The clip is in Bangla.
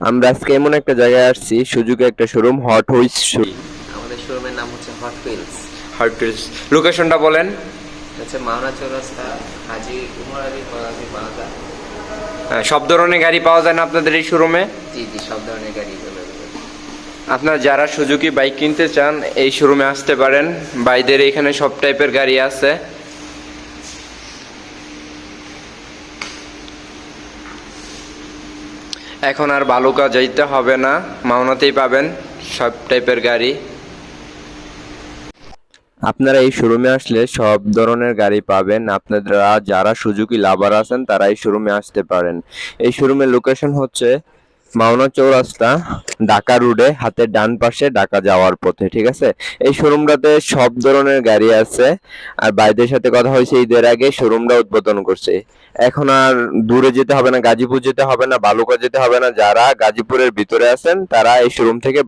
আমরা আজকে এমন একটা জায়গায় আসছি সুজুকি একটা শোরুম হট হুইস আমাদের শোরুমের নাম হচ্ছে হট হুইলস হট হুইস লোকেশনটা বলেন। হচ্ছে মাওনা চৌরাস্তা হাজি উমর আলী কলাজি বাজার হ্যাঁ, সব ধরনের গাড়ি পাওয়া যায় না আপনাদের এই শোরুমে জি জি সব ধরনের গাড়ি। আপনারা যারা সুজুকি বাইক কিনতে চান এই শোরুমে আসতে পারেন। বাইদের এখানে সব টাইপের গাড়ি আছে। এখন আর বালুকা যাইতে হবে না, মাওনাতেই পাবেন সব টাইপের গাড়ি। আপনারা এই শোরুমে আসলে সব ধরনের গাড়ি পাবেন। আপনারা যারা সুজুকি লাভার আছেন, তারা এই শোরুমে আসতে পারেন। এই শোরুমের লোকেশন হচ্ছে মাওনা চৌরাস্তা, ঢাকা রোডে, হাতের ডান পাশে ঢাকা যাওয়ার পথে, ঠিক আছে? এই শোরুমটাতে সব ধরনের গাড়ি আছে, আর বাইদের সাথে কথা হয়েছে ঈদের আগে, শোরুমটা উদ্বোধন করছে। এখন আর দূরে যেতে হবে না, গাজীপুর যেতে হবে না, বালুকা যেতে হবে না, যারা গাজীপুরের ভিতরে আছেন, তারা এই শোরুম থেকে